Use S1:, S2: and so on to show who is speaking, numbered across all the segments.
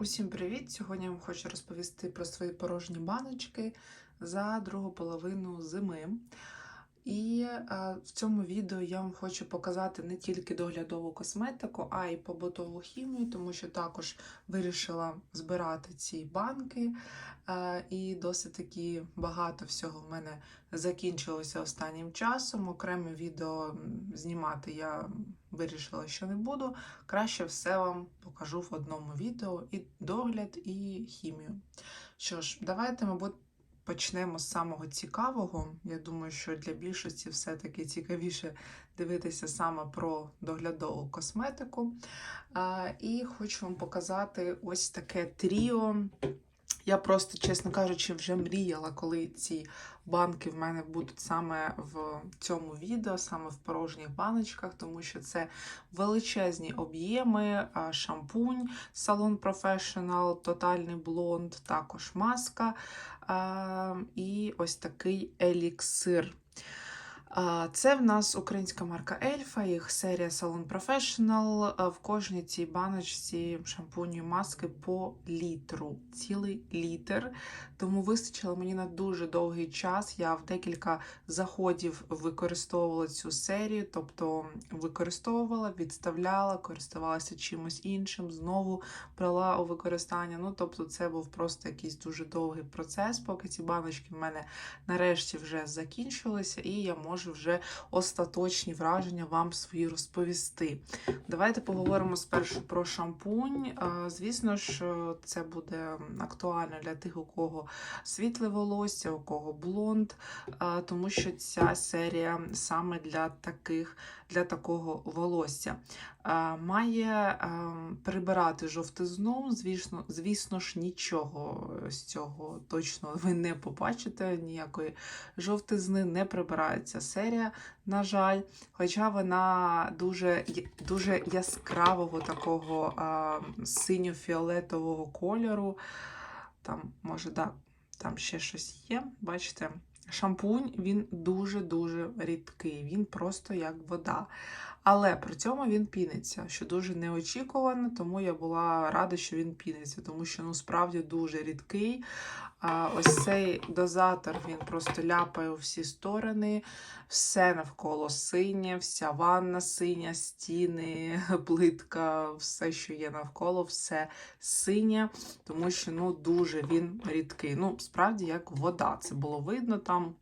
S1: Усім привіт! Сьогодні я вам хочу розповісти про свої порожні баночки за другу половину зими. І е, в цьому відео я вам хочу показати не тільки доглядову косметику, а й побутову хімію, тому що також вирішила збирати ці банки. Е, і досить таки багато всього в мене закінчилося останнім часом. Окреме відео знімати я вирішила, що не буду. Краще все вам покажу в одному відео і догляд, і хімію. Що ж, давайте, мабуть, почнемо з самого цікавого. Я думаю, що для більшості все-таки цікавіше дивитися саме про доглядову косметику. І хочу вам показати ось таке тріо. Я просто, чесно кажучи, вже мріяла, коли ці банки в мене будуть саме в цьому відео, саме в порожніх баночках, тому що це величезні об'єми, шампунь, салон Professional, тотальний блонд, також маска і ось такий еліксир. Це в нас українська марка Ельфа, їх серія Salon Professional. В кожній цій баночці шампуню маски по літру, цілий літр. Тому вистачило мені на дуже довгий час. Я в декілька заходів використовувала цю серію, тобто використовувала, відставляла, користувалася чимось іншим, знову брала у використання. Ну, тобто, це був просто якийсь дуже довгий процес, поки ці баночки в мене нарешті вже закінчилися, і я можу вже остаточні враження вам свої розповісти. Давайте поговоримо спершу про шампунь. Е, Звісно ж, е, це буде актуально для тих, у кого світле волосся, у кого блонд, е, тому що ця серія саме для таких, для такого волосся. Має прибирати жовтизну, звісно, звісно ж, нічого з цього точно ви не побачите, ніякої жовтизни не прибирається серія, на жаль. Хоча вона дуже, дуже яскравого такого синьо-фіолетового кольору. Там, може, да, там ще щось є. Бачите? Шампунь він дуже-дуже рідкий, він просто як вода. Але при цьому він піниться, що дуже неочікувано, тому я була рада, що він піниться, тому що ну справді дуже рідкий. Ось цей дозатор він просто ляпає у всі сторони, все навколо синє, вся ванна синя, стіни, плитка, все, що є навколо, все синє, тому що ну дуже він рідкий. Ну, справді як вода. Це було видно там.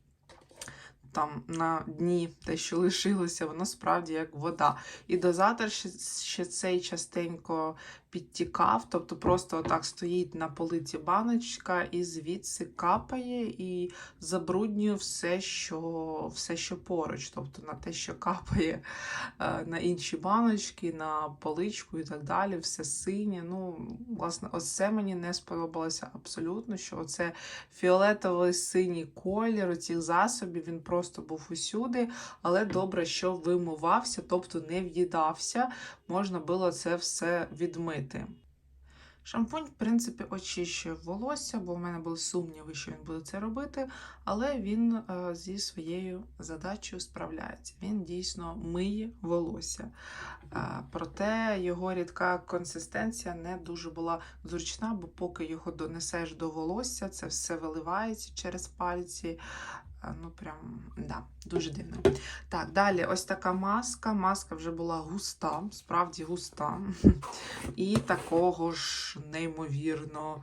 S1: Там на дні те, що лишилося, воно справді як вода. І дозатор ще, ще цей частенько підтікав, тобто просто отак стоїть на полиці баночка і звідси капає і забруднює все, що все, що поруч, тобто на те, що капає е, на інші баночки, на поличку і так далі, все синє. Ну, власне, ось це мені не сподобалося абсолютно, що оце фіолетовий синій колір цих засобів, він просто був усюди, але добре, що вимивався, тобто не в'їдався, можна було це все відмити. Шампунь, в принципі, очищує волосся, бо в мене були сумніви, що він буде це робити, але він е, зі своєю задачею справляється. Він дійсно миє волосся. Е, проте його рідка консистенція не дуже була зручна, бо поки його донесеш до волосся, це все виливається через пальці. Ну, прям, да, дуже дивно. Так, далі ось така маска. Маска вже була густа, справді густа. І такого ж неймовірно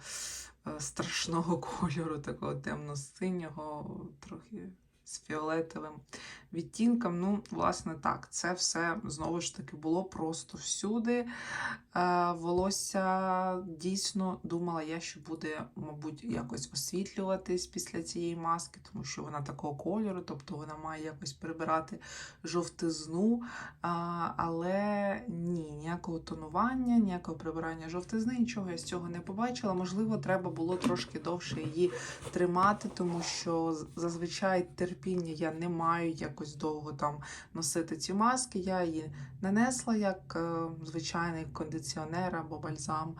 S1: е, страшного кольору, такого темно-синього, трохи з фіолетовим відтінком. Ну, власне, так, це все знову ж таки було просто всюди. Е, волосся дійсно думала я, що буде, мабуть, якось освітлюватись після цієї маски, тому що вона такого кольору, тобто вона має якось прибирати жовтизну. А, але ні, ніякого тонування, ніякого прибирання жовтизни, нічого я з цього не побачила. Можливо, треба було трошки довше її тримати, тому що зазвичай терпіння я не маю якось довго там носити ці маски. Я її нанесла як е, звичайний кондиціонер або бальзам.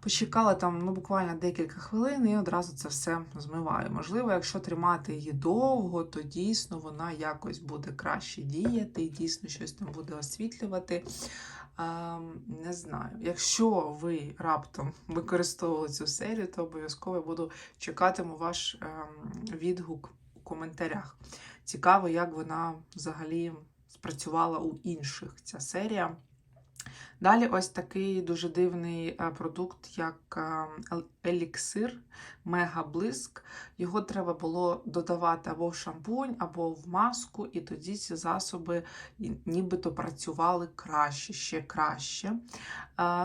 S1: Почекала там ну, буквально декілька хвилин і одразу це все змиваю. Можливо, якщо тримати її довго, то дійсно вона якось буде краще діяти і дійсно щось там буде освітлювати. Ем, Не знаю. Якщо ви раптом використовували цю серію, то обов'язково буду чекатиму ваш ем, відгук у коментарях. Цікаво, як вона взагалі спрацювала у інших ця серія. Далі ось такий дуже дивний е, продукт, як е, ел- еліксир Мегаблиск. Його треба було додавати або в шампунь, або в маску, і тоді ці засоби нібито працювали краще, ще краще.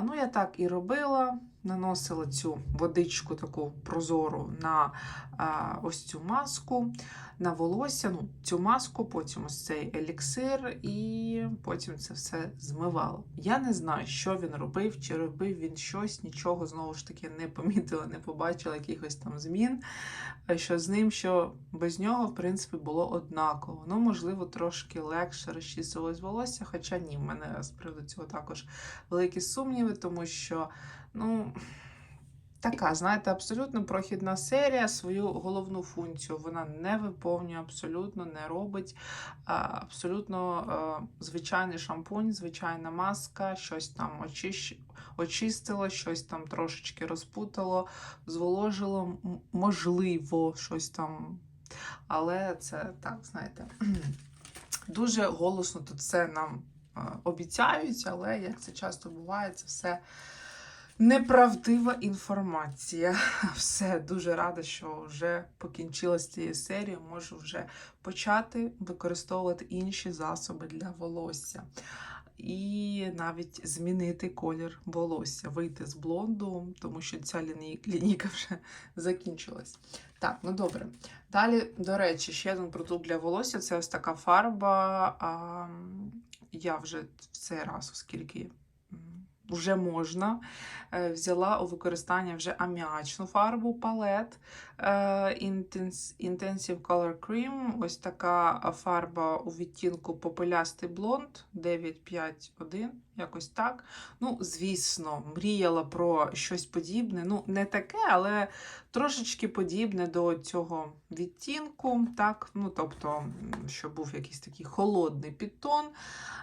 S1: Ну, я так і робила. Наносила цю водичку таку прозору на а, ось цю маску, на волосся, ну, цю маску, потім ось цей еліксир, і потім це все змивала. Я не знаю, що він робив, чи робив він щось, нічого знову ж таки не помітила, не побачила якихось там змін. е, Що з ним, що без нього, в принципі, було однаково. Ну, можливо, трошки легше розчісувалось волосся, хоча ні, в мене з приводу цього також великі сумніви, тому що, ну. Така, знаєте, абсолютно прохідна серія. Свою головну функцію вона не виповнює, абсолютно не робить. Абсолютно е, звичайний шампунь, звичайна маска, щось там очищ... очистило, щось там трошечки розпутало, зволожило, можливо, щось там. Але це так, знаєте, дуже голосно тут все нам е, обіцяють, але як це часто буває, це все. Неправдива інформація. Все дуже рада, що вже покінчила з цією серією. Можу вже почати використовувати інші засоби для волосся. І навіть змінити колір волосся, вийти з блонду, тому що ця ліній- лінійка вже закінчилась. Так, ну добре. Далі, до речі, ще один продукт для волосся це ось така фарба. А, я вже в цей раз, оскільки вже можна, е, взяла у використання вже аміачну фарбу палет е, Intensive Color Cream. Ось така фарба у відтінку попелястий блонд 951, якось так. Ну, звісно, мріяла про щось подібне. Ну, не таке, але трошечки подібне до цього відтінку. Так? Ну, тобто, щоб був якийсь такий холодний підтон.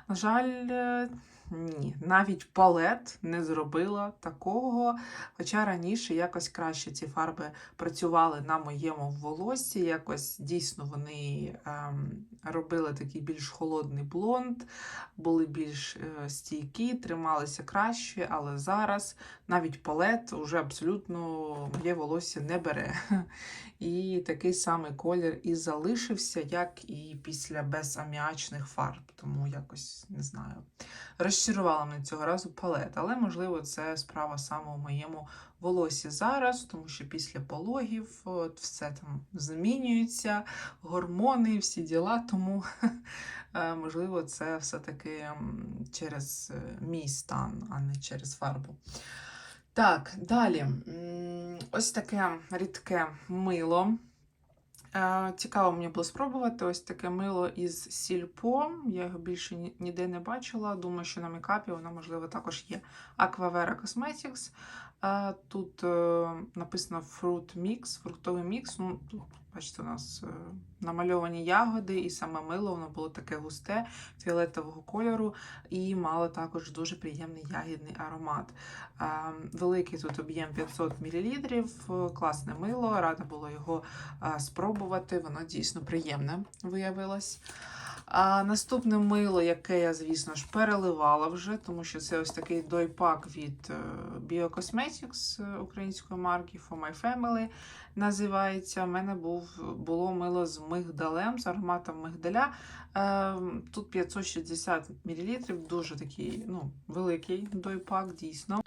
S1: На жаль, е, ні, навіть палет не зробила такого. Хоча раніше якось краще ці фарби працювали на моєму волоссі, якось дійсно вони ем, робили такий більш холодний блонд, були більш е, стійкі, трималися краще, але зараз навіть палет уже абсолютно моє волосся не бере. І такий самий колір і залишився, як і після безаміачних фарб. Тому якось не знаю. Розчарувала мене цього разу палет, але можливо це справа саме у моєму волосі зараз, тому що після пологів от, все там змінюється, гормони, всі діла. Тому е, можливо це все-таки через е, мій стан, а не через фарбу. Так, далі. Ось таке рідке мило. Е, Цікаво мені було спробувати ось таке мило із сільпо. Я його більше ніде не бачила. Думаю, що на мейкапі воно, можливо, також є. Аквавера Cosmetics. Тут е, написано Fruit Mix, фруктовий мікс. Ну, бачите, у нас е, намальовані ягоди, і саме мило воно було таке густе, фіолетового кольору, і мало також дуже приємний ягідний аромат. Е, Великий тут об'єм 500 мл, класне мило, рада було його спробувати. Воно дійсно приємне виявилось. А наступне мило, яке я, звісно ж, переливала вже, тому що це ось такий дойпак від е, BioCosmetics е, української марки For My Family називається. У мене був, було мило з мигдалем, з ароматом мигдаля. Е, Тут 560 мл, дуже такий ну, великий дойпак, дійсно.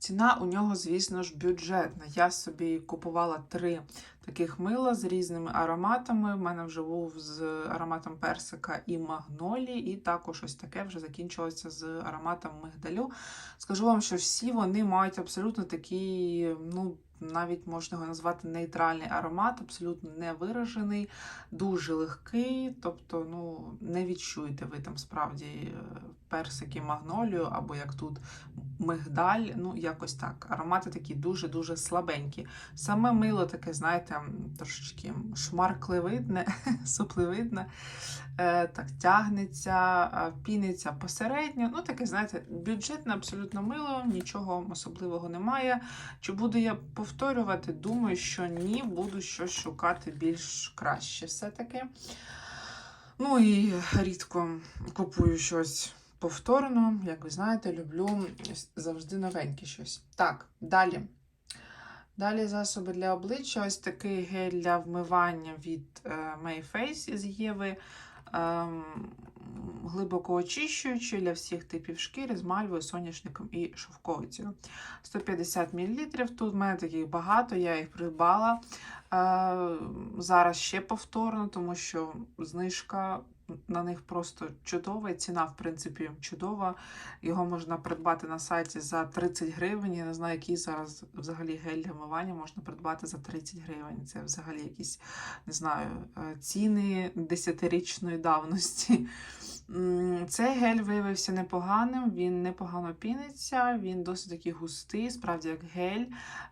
S1: Ціна у нього, звісно ж, бюджетна. Я собі купувала три таких мила з різними ароматами. У мене вже був з ароматом персика і магнолії, і також ось таке вже закінчилося з ароматом мигдалю. Скажу вам, що всі вони мають абсолютно такий, ну, навіть можна його назвати нейтральний аромат, абсолютно не виражений, дуже легкий. Тобто, ну, не відчуєте ви там справді персик і магнолію, або як тут мигдаль. Ну, якось так. Аромати такі дуже-дуже слабенькі. Саме мило таке, знаєте, трошечки шмаркливидне, супливидне. Е, так, тягнеться, піниться посередньо. Ну, таке, знаєте, бюджетне абсолютно мило, нічого особливого немає. Чи буду я повторювати? Думаю, що ні, буду щось шукати більш краще все-таки. Ну і рідко купую щось повторно. Як ви знаєте, люблю завжди новеньке щось. Так, далі. Далі засоби для обличчя. Ось такий гель для вмивання від е, Mayface із Єви. Ем, глибоко очищуючий для всіх типів шкіри з мальвою, соняшником і шовковицею. 150 мл. Тут в мене таких багато, я їх придбала. Е, зараз ще повторно, тому що знижка на них просто чудова. Ціна, в принципі, чудова. Його можна придбати на сайті за 30 гривень. Я не знаю, який зараз взагалі гель для вмивання можна придбати за 30 гривень. Це взагалі якісь, не знаю, е, ціни десятирічної давності. Цей гель виявився непоганим, він непогано піниться, він досить такий густий, справді як гель,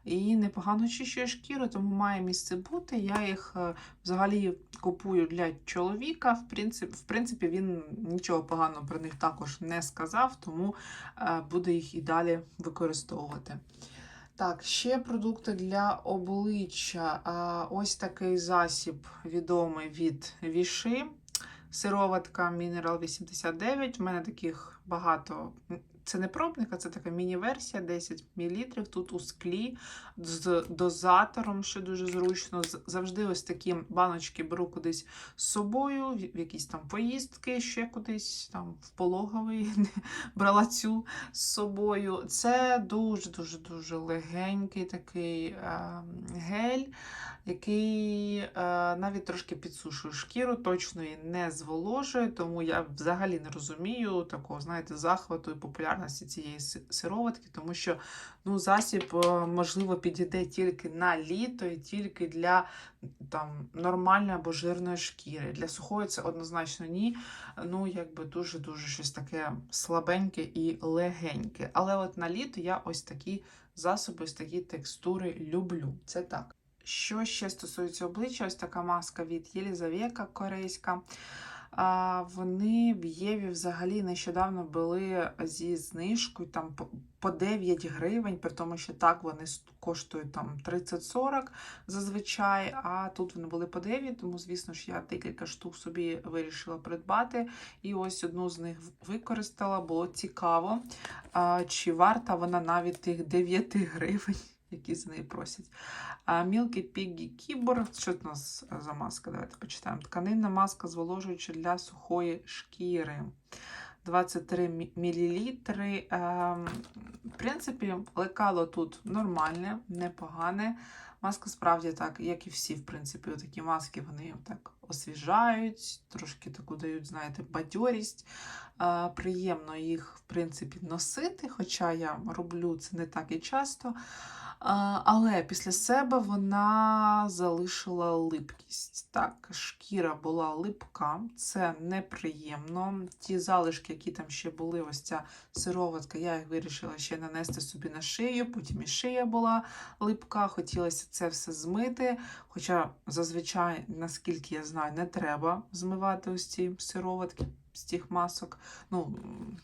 S1: і непогано очищує шкіру, тому має місце бути. Я їх е, взагалі купую для чоловіка. В принципі, в принципі, він нічого поганого про них також не сказав, тому е, буде їх і далі використовувати. Так, ще продукти для обличчя. Ось такий засіб відомий від Віши. Сироватка Mineral 89. У мене таких багато. Це не пробник, а це така міні-версія, 10 мл. Тут у склі з дозатором, що дуже зручно. Завжди ось такі баночки беру кудись з собою, в якісь там поїздки, ще кудись там в пологовий брала цю з собою. Це дуже-дуже дуже легенький такий е, гель, який е, навіть трошки підсушує шкіру, точно її не зволожує, тому я взагалі не розумію такого, знаєте, захвату і популярності цієї сироватки, тому що ну, засіб, е, можливо, підійде тільки на літо і тільки для там, нормальної або жирної шкіри. Для сухої це однозначно ні. Ну, якби дуже-дуже щось таке слабеньке і легеньке. Але от на літо я ось такі засоби, ось такі текстури люблю. Це так. Що ще стосується обличчя, ось така маска від Єлізавека корейська. Вони в Єві взагалі нещодавно були зі знижкою там по 9 гривень, при тому, що так вони коштують там 30-40 зазвичай, а тут вони були по 9, тому, звісно ж, я декілька штук собі вирішила придбати. І ось одну з них використала, було цікаво, чи варта вона навіть тих 9 гривень, які з неї просять. А, Milky Piggy Keyboard. Що це у нас за маска? Давайте почитаємо. Тканинна маска зволожуюча для сухої шкіри. 23 мл. В принципі, лекало тут нормальне, непогане. Маска справді так, як і всі, в принципі, такі маски вони так освіжають, трошки таку дають, знаєте, бадьорість. Е, Приємно їх, в принципі, носити, хоча я роблю це не так і часто. Але після себе вона залишила липкість. Так, шкіра була липка, це неприємно. Ті залишки, які там ще були, ось ця сироватка, я їх вирішила ще нанести собі на шию, потім і шия була липка. Хотілося це все змити. Хоча зазвичай, наскільки я знаю, не треба змивати ось ці сироватки з тих масок. Ну,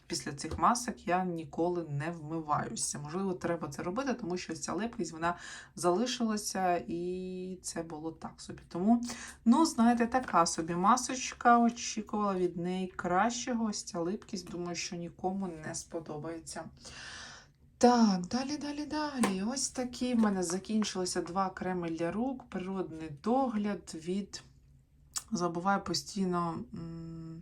S1: після цих масок я ніколи не вмиваюся. Можливо, треба це робити, тому що ця липкість вона залишилася, і це було так собі. Тому, ну, знаєте, така собі масочка. Очікувала від неї кращого. Ось ця липкість, думаю, що нікому не сподобається. Так, далі, далі, далі. Ось такі в мене закінчилися два креми для рук. Природний догляд від. Забуваю постійно. м,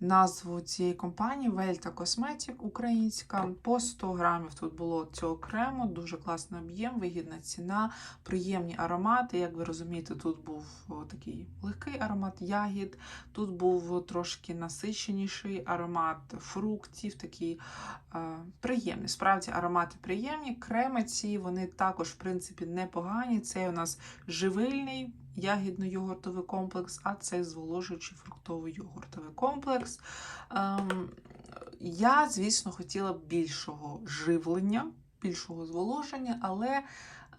S1: назву цієї компанії Вельта Cosmetic українська. По 100 грамів тут було цього крему, дуже класний об'єм, вигідна ціна, приємні аромати. Як ви розумієте, тут був такий легкий аромат ягід, тут був трошки насиченіший аромат фруктів, такий е, приємний. Справді аромати приємні. Креми ці вони також, в принципі, непогані. Це у нас живильний ягідно-йогуртовий комплекс, а це зволожуючий фруктовий йогуртовий комплекс. Ем, я, звісно, хотіла б більшого живлення, більшого зволоження, але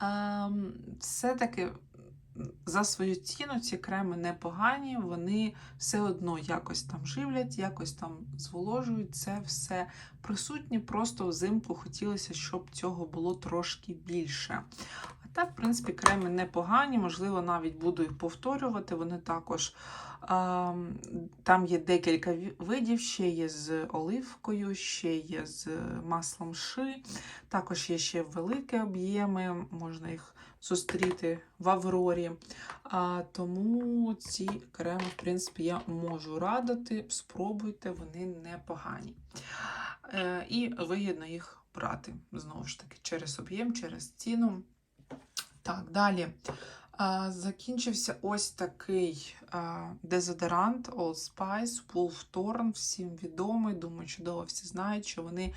S1: ем, все-таки за свою ціну ці креми непогані, вони все одно якось там живлять, якось там зволожують. Це все присутнє. Просто взимку хотілося, щоб цього було трошки більше. А так, в принципі, креми непогані, можливо, навіть буду їх повторювати. Вони також. ем, Там є декілька видів, ще є з оливкою, ще є з маслом ши, також є ще великі об'єми, можна їх зустріти в Аврорі. А, тому ці креми, в принципі, я можу радити. Спробуйте, вони непогані. Е, і вигідно їх брати. Знову ж таки, через об'єм, через ціну. Так, далі. Закінчився ось такий дезодорант Old Spice Wolf Thorn, всім відомий. Думаю, чудово всі знають, що вони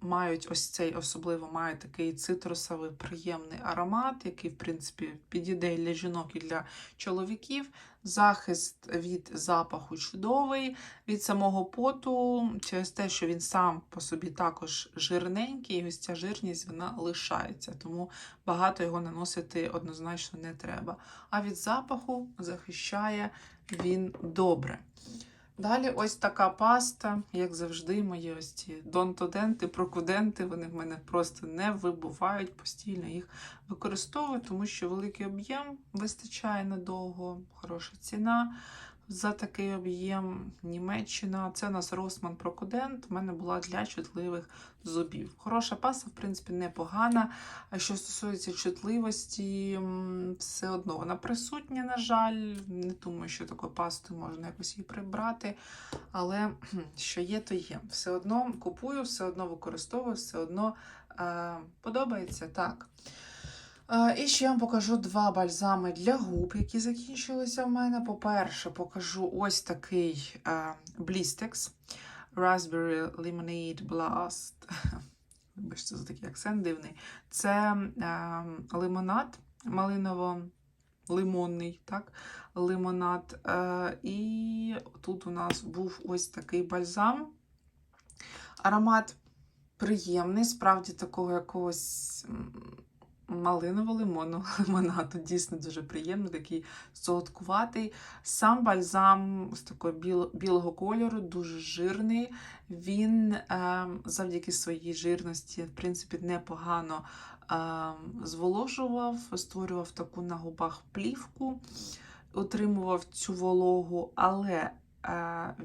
S1: мають ось цей особливо має такий цитрусовий приємний аромат, який, в принципі, підійде для жінок і для чоловіків. Захист від запаху чудовий, від самого поту, через те, що він сам по собі також жирненький, і ось ця жирність вона лишається, тому багато його наносити однозначно не треба. А від запаху захищає він добре. Далі ось така паста, як завжди, мої ось ці донтоденти, прокуденти, вони в мене просто не вибувають, постійно їх використовую, тому що великий об'єм вистачає надовго, хороша ціна. За такий об'єм Німеччина. Це у нас Росман Прокудент. У мене була для чутливих зубів. Хороша паста, в принципі, непогана. А що стосується чутливості, все одно вона присутня, на жаль. Не думаю, що такою пастою можна якось її прибрати. Але що є, то є. Все одно купую, все одно використовую, все одно е, подобається так. Е, І ще я вам покажу два бальзами для губ, які закінчилися в мене. По-перше, покажу ось такий Blistex Raspberry Lemonade Blast. Вибачте, за такий акцент дивний. Це е, лимонад малиново-лимонний, так? лимонад. Е, і тут у нас був ось такий бальзам. Аромат приємний, справді такого якогось. Малиново-лимонного лимонаду. Дійсно дуже приємний, такий солодкуватий. Сам бальзам з такого біл- білого кольору, дуже жирний. Він е, завдяки своїй жирності, в принципі, непогано е, зволожував, створював таку на губах плівку, утримував цю вологу, але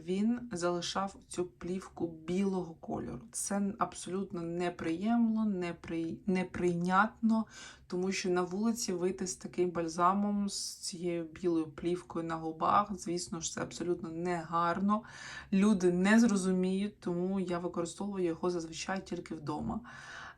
S1: він залишав цю плівку білого кольору. Це абсолютно неприємно, непри... неприйнятно, тому що на вулиці вийти з таким бальзамом, з цією білою плівкою на губах, звісно ж, це абсолютно негарно. Люди не зрозуміють, тому я використовую його зазвичай тільки вдома.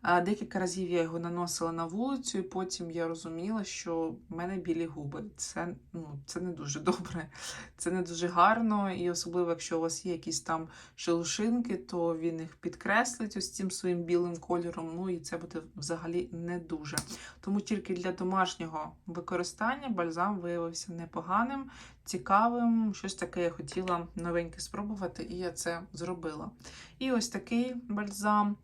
S1: Декілька разів я його наносила на вулицю, і потім я розуміла, що в мене білі губи. Це, ну, це не дуже добре, це не дуже гарно, і особливо, якщо у вас є якісь там шелушинки, то він їх підкреслить ось цим своїм білим кольором. Ну і це буде взагалі не дуже. Тому тільки для домашнього використання бальзам виявився непоганим, цікавим. Щось таке я хотіла новеньке спробувати, і я це зробила. І ось такий бальзам.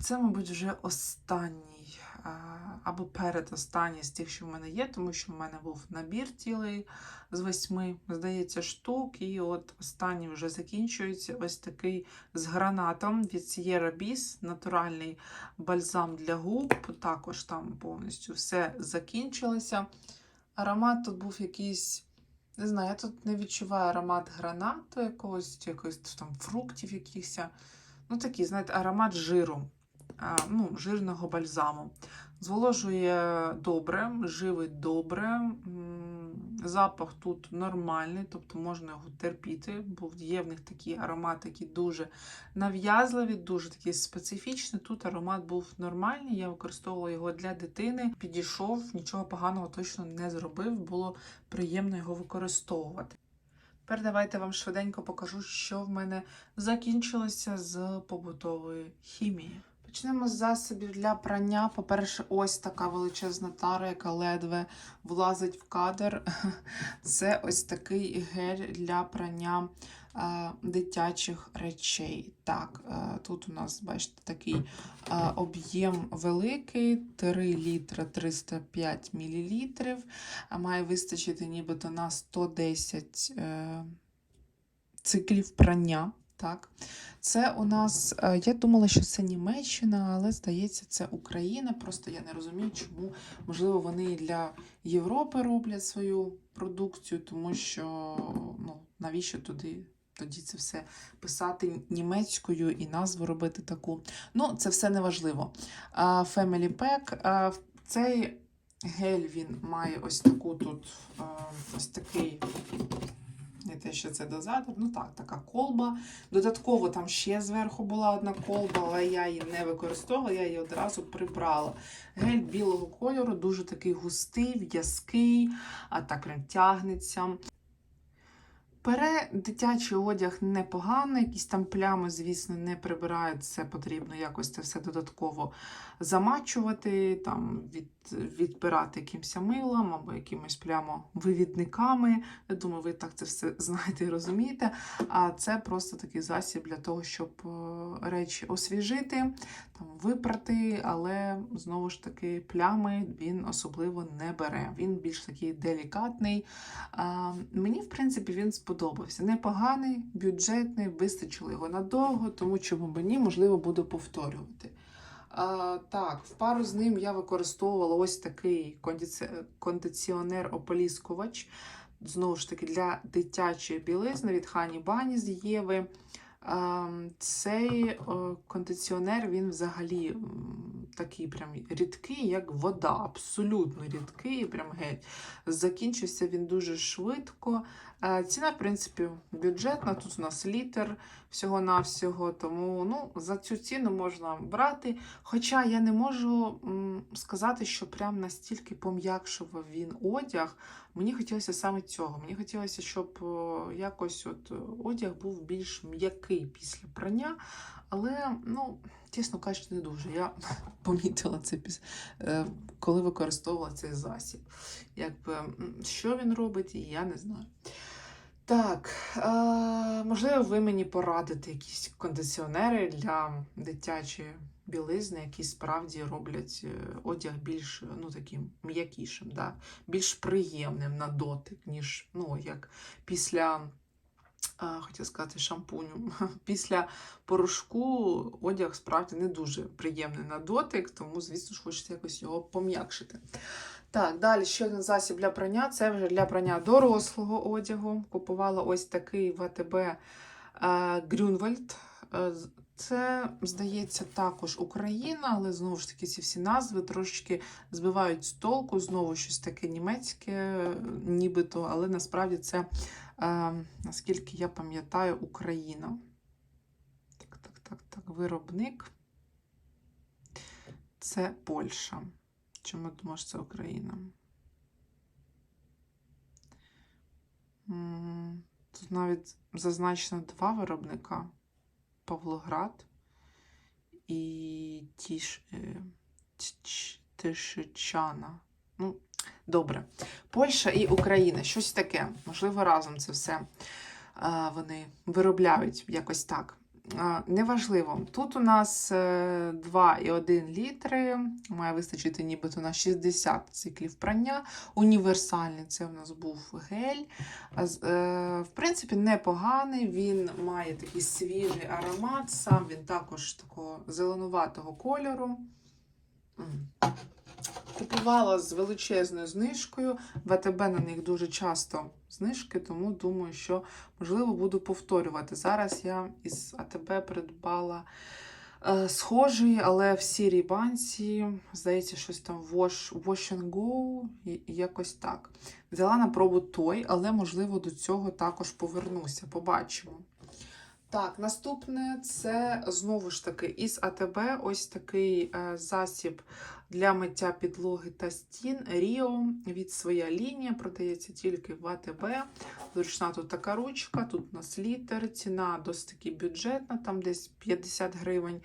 S1: Це, мабуть, вже останній або передостанній з тих, що в мене є, тому що в мене був набір цілий з восьми, здається, штук. І от останній вже закінчується ось такий з гранатом від Sierra Bis, натуральний бальзам для губ. Також там повністю все закінчилося. Аромат тут був якийсь. Не знаю, я тут не відчуваю аромат гранату якогось, якогось там фруктів якихось. Ну, такий, знаєте, аромат жиру, ну, жирного бальзаму. Зволожує добре, живить добре. Запах тут нормальний, тобто можна його терпіти, бо є в них такі аромати, які дуже нав'язливі, дуже такі специфічні. Тут аромат був нормальний, я використовувала його для дитини. Підійшов, нічого поганого точно не зробив, було приємно його використовувати. Тепер давайте вам швиденько покажу, що в мене закінчилося з побутової хімії. Почнемо з засобів для прання. По-перше, ось така величезна тара, яка ледве влазить в кадр. Це ось такий гель для прання дитячих речей. Так, е, тут у нас, бачите, такий е, об'єм великий 3 літра 305 мл. Має вистачити нібито на 110 е, циклів прання. Так. Це у нас, е, я думала, що це Німеччина, але здається, це Україна. Просто я не розумію, чому, можливо, вони для Європи роблять свою продукцію, тому що ну, навіщо туди тоді це все писати німецькою і назву робити таку. Ну, це все неважливо. Family Pack. Цей гель він має ось таку тут ось такий. Не те, що це дозатор, ну так, така колба. Додатково там ще зверху була одна колба, але я її не використовувала, я її одразу прибрала. Гель білого кольору, дуже такий густий, в'язкий, а так тягнеться. Пере дитячий одяг непоганий, якісь там плями, звісно, не прибирають. Це потрібно якось це все додатково замачувати, там від, відпирати якимось милом або якимось плямовивідниками. Я думаю, ви так це все знаєте і розумієте. А це просто такий засіб для того, щоб е, речі освіжити, там, випрати, але знову ж таки плями він особливо не бере. Він більш такий делікатний. А, мені, в принципі, він сподобався. Непоганий, бюджетний, вистачило його надовго, тому чому мені, можливо, буду повторювати. А, так, в пару з ним я використовувала ось такий кондиці- кондиціонер-ополіскувач. Знову ж таки, для дитячої білизни від Хані Бані з Єви. Цей кондиціонер він взагалі такий прям рідкий, як вода, абсолютно рідкий, прям геть. Закінчився він дуже швидко. Е, Ціна, в принципі, бюджетна. Тут у нас літр всього-навсього, тому ну, за цю ціну можна брати. Хоча я не можу сказати, що прям настільки пом'якшував він одяг. Мені хотілося саме цього. Мені хотілося, щоб е, якось от е, одяг був більш м'який після прання. Але, ну, чесно кажучи, не дуже. Я помітила це піс... е, коли використовувала цей засіб. Якби, що він робить, я не знаю. Так, е, можливо, ви мені порадите якісь кондиціонери для дитячої білизни, які справді роблять е, одяг більш ну, таким м'якішим, да? більш приємним на дотик, ніж ну, як після, хотіла сказати, шампуню. Після порошку одяг справді не дуже приємний на дотик, тому, звісно ж, хочеться якось його пом'якшити. Так, далі ще один засіб для прання. Це вже для прання дорослого одягу. Купувала ось такий в АТБ е, Грюнвальд. Е, Це, здається, також Україна, але знову ж таки ці всі назви трошечки збивають з толку. Знову щось таке німецьке, нібито, але насправді це, наскільки я пам'ятаю, Україна. Так, так, так, так. Виробник. Це Польща. Чому думаєш, це Україна? Тут навіть зазначено два виробника: Павлоград і Тіш, е, Тишичана. Ну, добре. Польща і Україна. Щось таке. Можливо, разом це все вони виробляють якось так. Неважливо. Тут у нас е, 2,1 літри, має вистачити нібито на 60 циклів прання. Універсальний це у нас був гель. Е, В принципі, непоганий. Він має такий свіжий аромат, сам він також такого зеленуватого кольору. Купувала з величезною знижкою. В АТБ на них дуже часто знижки, тому думаю, що можливо буду повторювати. Зараз я із АТБ придбала е, схожий, але в сірій банці. Здається, щось там Wash, Wash and Go, і- якось так. Взяла на пробу той, але можливо до цього також повернуся. Побачимо. Так, наступне це знову ж таки із АТБ ось такий е, засіб для миття підлоги та стін Ріо від своя лінія продається тільки в АТБ. Зручна тут така ручка, тут у нас літер, ціна досить таки бюджетна, там десь 50 гривень.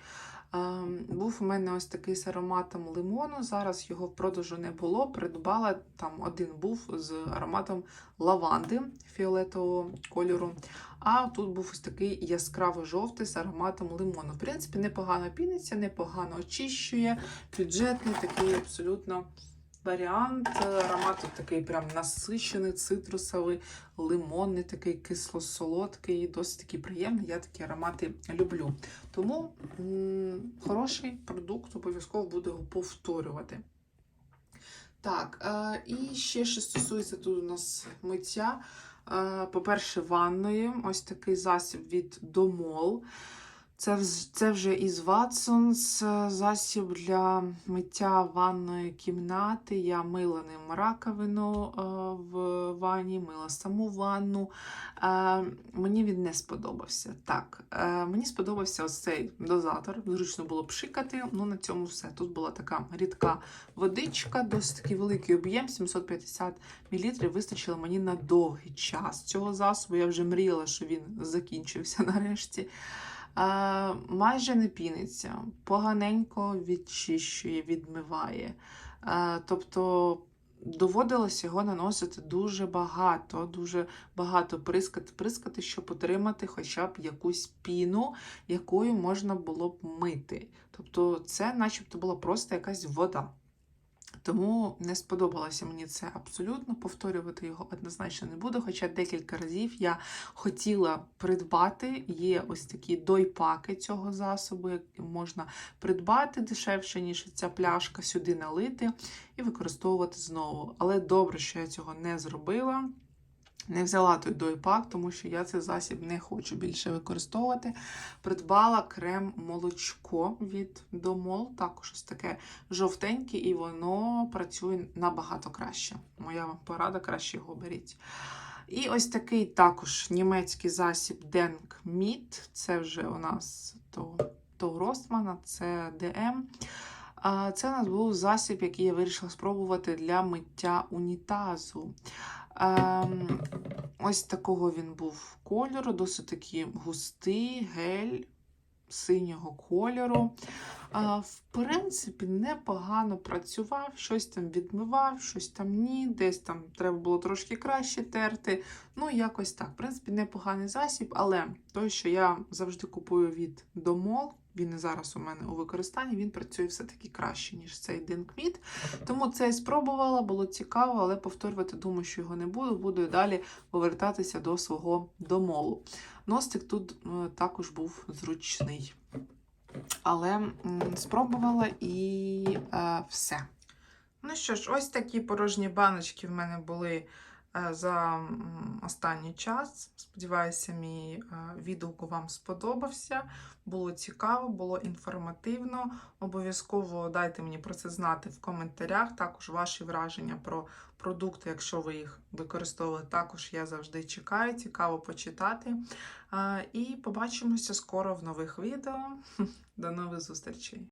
S1: Ем, Був у мене ось такий з ароматом лимону. Зараз його в продажу не було. Придбала там один був з ароматом лаванди фіолетового кольору. А тут був ось такий яскраво-жовтий з ароматом лимону. В принципі, непогано піниться, непогано очищує. Бюджетний такий абсолютно варіант. Аромат тут такий прям насичений, цитрусовий, лимонний, такий кисло-солодкий, досить такий приємний. Я такі аромати люблю. Тому м, хороший продукт, обов'язково буду його повторювати. Так, е, і ще що стосується тут у нас миття. Е, По-перше, ванної. Ось такий засіб від Домол. Це, це вже із Watsons е, засіб для миття ванної кімнати. Я мила ним раковину е, в ванні, мила саму ванну. Е, Мені він не сподобався. Так, мені сподобався ось цей дозатор. Зручно було пшикати. Ну, на цьому все. Тут була така рідка водичка, досить такий великий об'єм, 750 мл. Вистачило мені на довгий час цього засобу. Я вже мріяла, що він закінчився нарешті. Е, майже не піниться, поганенько відчищує, відмиває. Е, тобто доводилось його наносити дуже багато, дуже багато прискати, прискати, щоб отримати хоча б якусь піну, якою можна було б мити. Тобто, це, начебто, була просто якась вода. Тому не сподобалося мені це абсолютно. Повторювати його однозначно не буду. Хоча декілька разів я хотіла придбати. Є ось такі дойпаки цього засобу, які можна придбати дешевше, ніж ця пляшка, сюди налити і використовувати знову. Але добре, що я цього не зробила. Не взяла той дойпак, тому що я цей засіб не хочу більше використовувати. Придбала крем молочко від Домол, також ось таке жовтеньке, і воно працює набагато краще. Моя вам порада, краще його беріть. І ось такий також німецький засіб Denk Meat. Це вже у нас то, то Ростмана, це ДМ. Це у нас був засіб, який я вирішила спробувати для миття унітазу. Ем, ось такого він був кольору, досить такий густий гель синього кольору. В принципі, непогано працював, щось там відмивав, щось там ні, десь там треба було трошки краще терти. Ну, якось так. В принципі, непоганий засіб, але той, що я завжди купую від Домол, він і зараз у мене у використанні, він працює все-таки краще, ніж цей Динкміт. Тому це спробувала, було цікаво, але повторювати думаю, що його не буду. Буду і далі повертатися до свого домолу. Ностик тут е, також був зручний. Але спробувала і е, все. Ну що ж, ось такі порожні баночки в мене були за останній час. Сподіваюся, мій е, відгук вам сподобався. Було цікаво, було інформативно. Обов'язково дайте мені про це знати в коментарях. Також ваші враження про продукти, якщо ви їх використовували, також я завжди чекаю. Цікаво почитати. Е, І побачимося скоро в нових відео. До нових зустрічей!